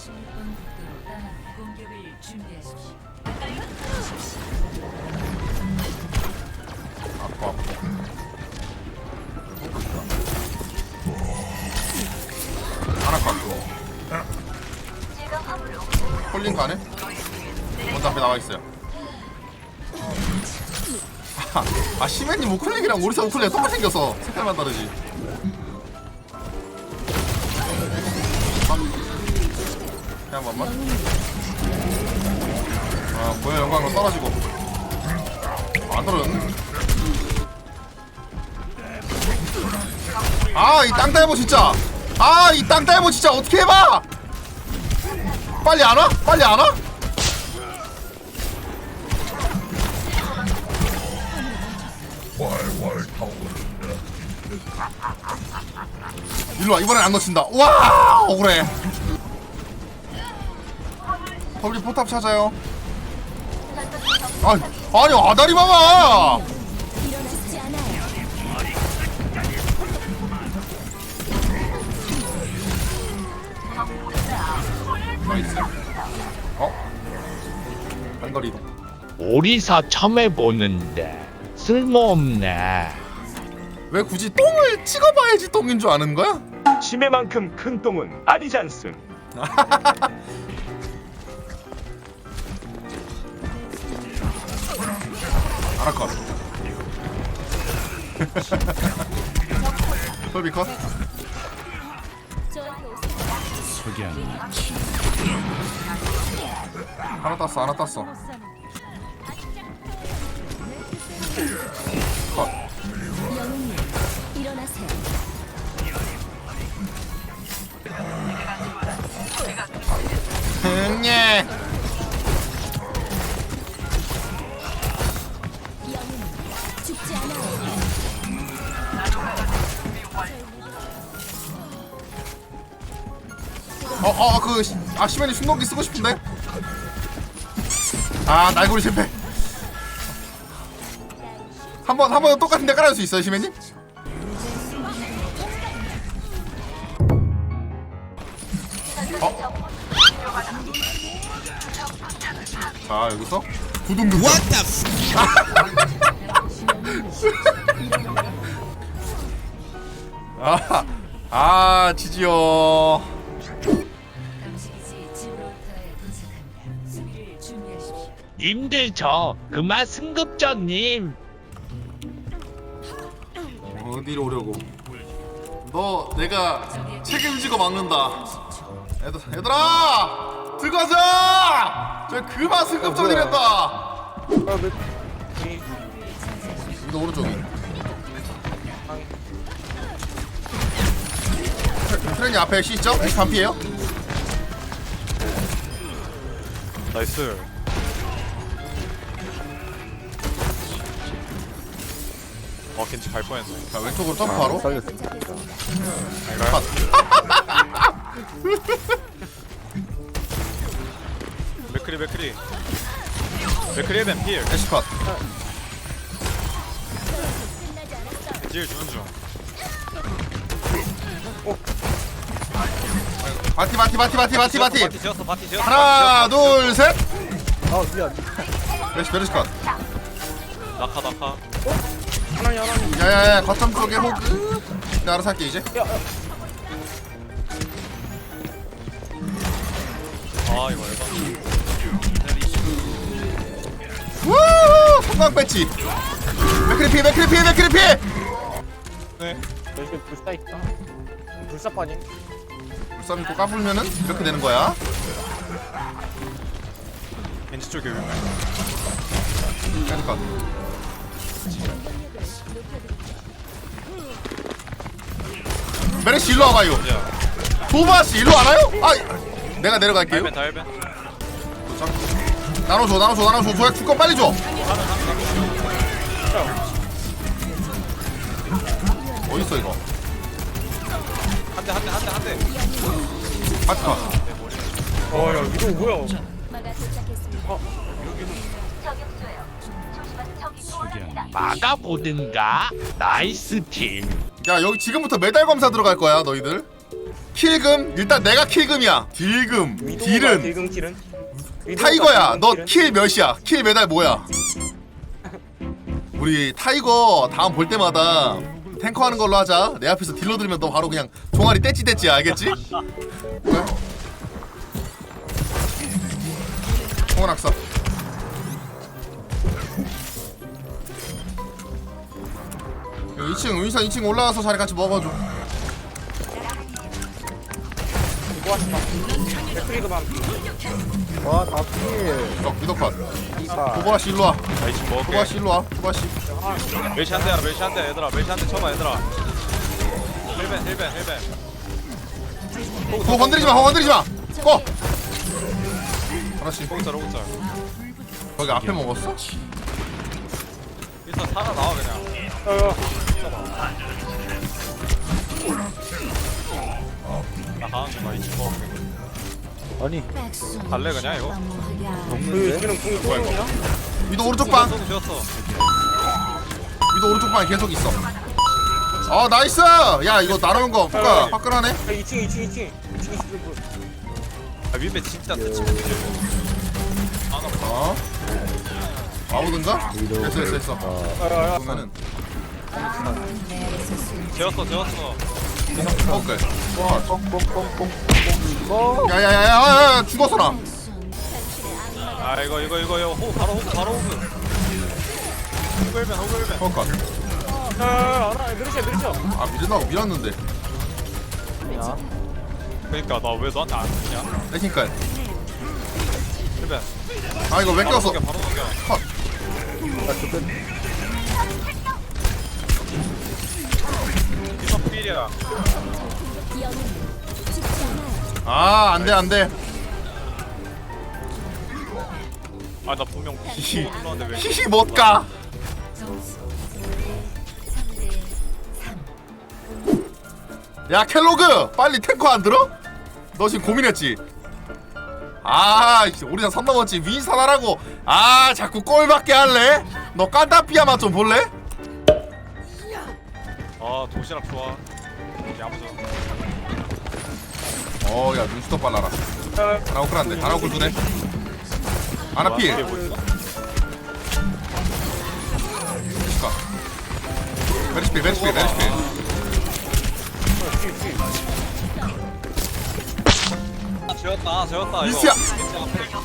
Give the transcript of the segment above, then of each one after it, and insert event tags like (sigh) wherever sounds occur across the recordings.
6번 국도로 떠나 공격을 준비하십시오. 아파 하나 컷 홀링 가네? 먼저 앞에 나와있어요 아, 아 시맨님 우클릭이랑 오리사 우클릭 똑같이 생겨서 색깔만 다르지 그냥 한번만. 아 뭐야 영광으로 떨어지고. 아, 안 떨어졌네. 아 이 땅딸보 진짜. 아 이 땅딸보 진짜 어떻게 해봐? 빨리 안 와? 빨리 안 와? 일로 와 이번엔 안 놓친다. 와 억울해 더블리 포탑 찾아요 아니 아니 아다리 봐봐 어? 한거리 이동 오리사 처음 해보는데 쓸모없네. 왜 굳이 똥을 찍어봐야지 똥인 줄 아는 거야? 심해만큼 큰 똥은 아니지 않음. (laughs) 아라컷 털비 (laughs) 컷 저한테 오세요. 하나 땄어 하나 땄어 컷. 흥예 어어 그아 시면이 순동기 쓰고 싶은데? 아 날고리 실패. 한번 한 번 똑같은 데 깔아줄 수 있어요 시면님? 어? 자 여기서? 두둥둥 (laughs) 아, 아 지지요 님들 저 그만 승급전님. 어디로 오려고 너 내가 책임지고 막는다 얘들, 얘들아 들어가자 저 그만 승급전이란다 여기도 오른쪽이 트- 트레니 앞에 C 있죠? S 반피에요? 나이스. 어, 겐지 갈 뻔했어. 자 왼쪽으로 점프하러 맥크리, 맥크리. 맥크리 헤벤 필. 애쉬컷 끝나지 않았어. 겐지를 주는 중. 바티 바티 바티 바티 바티 바티 바티 지었어, 바티 지었어. 하나 둘 셋 아 미안 베르시 베르시 컷 낙하, 낙하. 야야야 거점 쪽에 호그 내가 알아서 할게 이제. 아, 이거 알바. 우 성광 배치. 맥크리피 맥크리피 맥크리피! 네. 여기 불사 있다 불사판이? 불쌈 또 까불면은 이렇게 되는 거야. 겐지 쪽에 위면. 베 메르시 일로 와봐요 야, 도마씨 일로 와나요? 아 내가 내려갈게요 헬벤. 도착. 나눠줘 나눠줘 나눠줘 줘야 줄거 빨리 줘 어딨어 이거 한 대, 한 대, 한 대, 한 대. 바티컷 어야 이거 뭐야 마가 도착했습니다. 막아보든가. 나이스 팀. 야 여기 지금부터 메달 검사 들어갈 거야 너희들. 킬금? 일단 내가 킬금이야. 딜금. 딜은. 딜금 킬은? 타이거야. 너? 킬 몇이야? 킬 메달 뭐야? 우리 타이거 다음 볼 때마다 탱커 하는 걸로 하자. 내 앞에서 딜러 들으면 너 바로 그냥 종아리 떼찌 떼찌 알겠지? 그래? 홍원 학사 2층 윈선 2층 올라가서 자리 같이 먹어줘 이거 하지 마. 백프리그만. 와, 다 필. 미덕 미덕컷 이파. 도바씨 일로와 지금 먹을게 도바씨 일로와 도바씨 멜시 한대 하라 멜시 한대 얘들아 멜시 한대 쳐봐 얘들아 힐벤 힐벤 힐벤 그거 건드리지 마, 그거 건드리지 마. 꺼. 하나씩. 로고짤 로고짤 거기 앞에 먹었어? 일단 살아 나와 그냥 어, 나 가는 중나 2층 먹을게 아니, 갈래 그냥 이거? 그? 지금 궁이 있냐? 위도 오른쪽 방. 쏘고 위도 오른쪽 방에 계속 있어. 아 나이스. 야 이거 나르는 거 볼까? 화끈하네. 야, 2층 2층 2층 2층 2층 아 윈벤 진짜 아나 어. 아우든가? 됐어 됐어 됐어. 그러면은 재웠어 재웠어 오케이. 뽕뽕뽕뽕뽕. 야야야야 죽었어 나. 아 이거 이거 이거 이거 호 바로 호그 바로 호그. 야야야 알아 느리셔 느리셔 아 밀린다고 밀었는데. 야, 그니까 나 왜 너한테 안 쓰냐. 힐벤 아 이거 왜 바로 꼈어? 넘겨 바로 넘겨 컷. 나 필이야. 아 안돼 안돼. 아 나 분명 (laughs) 히히. 불렀는데 왜 히히 못 가. 점수 3대 3. 야 켈로그 빨리 탱커 안 들어? 너 지금 고민했지? 아 우리랑 선 넘었지 윈선 하라고 아 자꾸 꼴밖에 할래? 너 깐따삐아 맛 좀 볼래? 아 도시락 좋아 야무져 어야 빨라라. 야, 하나 오클 한데 하나 오클 두네. 하나 필. 이게 뭐지? 가 메리시 필 메리시 필 메리시 필. 아 재웠다 재웠다 이거. 미스야. 미스 앞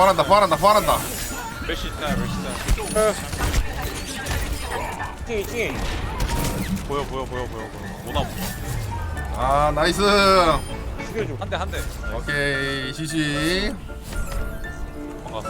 부활한다 부활한다 부활한다. 멜시 있다 멜시 있다. 2층 2층 보여 보여 보여 보여 보여. 뭐나 뭐나 아 나이스. 죽여줘. 한대 한대. 오케이 지지 반갑어